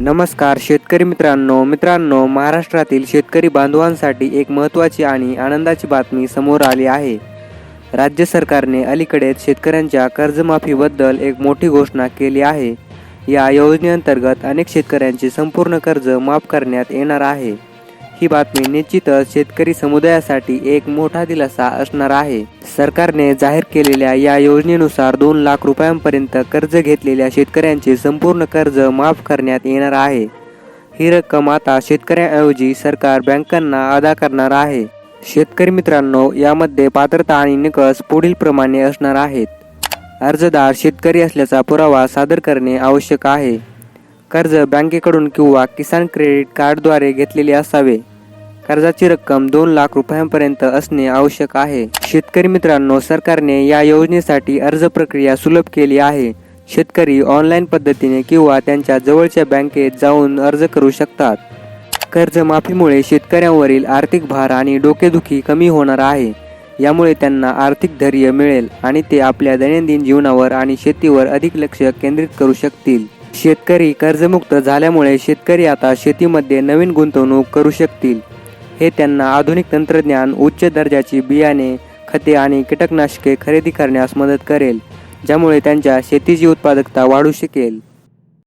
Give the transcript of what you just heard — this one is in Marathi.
नमस्कार शेतकरी मित्रांनो मित्रांनो महाराष्ट्रातील शेतकरी बांधवांसाठी एक महत्त्वाची आणि आनंदाची बातमी समोर आली आहे. राज्य सरकारने अलीकडेच शेतकऱ्यांच्या कर्जमाफीबद्दल एक मोठी घोषणा केली आहे. या योजनेअंतर्गत अनेक शेतकऱ्यांचे संपूर्ण कर्ज माफ करण्यात येणार आहे. ही बातमी निश्चितच शेतकरी समुदायासाठी एक मोठा दिलासा असणार आहे. सरकारने जाहीर केलेल्या या योजनेनुसार दोन लाख रुपयांपर्यंत कर्ज घेतलेल्या शेतकऱ्यांचे संपूर्ण कर्ज माफ करण्यात येणार आहे. ही रक्कम आता शेतकऱ्यांऐवजी सरकार बँकांना अदा करणार आहे. शेतकरी मित्रांनो यामध्ये पात्रता आणि निकष पुढील प्रमाणे असणार आहेत. अर्जदार शेतकरी असल्याचा पुरावा सादर करणे आवश्यक आहे. कर्ज बँकेकडून किंवा किसान क्रेडिट कार्डद्वारे घेतलेले असावे. कर्जाची रक्कम दोन लाख रुपयांपर्यंत असणे आवश्यक आहे. शेतकरी मित्रांनो सरकारने या योजनेसाठी अर्ज प्रक्रिया सुलभ केली आहे. शेतकरी ऑनलाईन पद्धतीने किंवा त्यांच्या जवळच्या बँकेत जाऊन अर्ज करू शकतात. कर्जमाफीमुळे शेतकऱ्यांवरील आर्थिक भार आणि डोकेदुखी कमी होणार आहे. यामुळे त्यांना आर्थिक धैर्य मिळेल आणि ते आपल्या दैनंदिन जीवनावर आणि शेतीवर अधिक लक्ष केंद्रित करू शकतील. शेतकरी कर्जमुक्त झाल्यामुळे शेतकरी आता शेतीमध्ये नवीन गुंतवणूक करू शकतील. हे त्यांना आधुनिक तंत्रज्ञान उच्च दर्जाची बियाणे खते आणि कीटकनाशके खरेदी करण्यास मदत करेल ज्यामुळे त्यांच्या शेतीची उत्पादकता वाढू शकेल.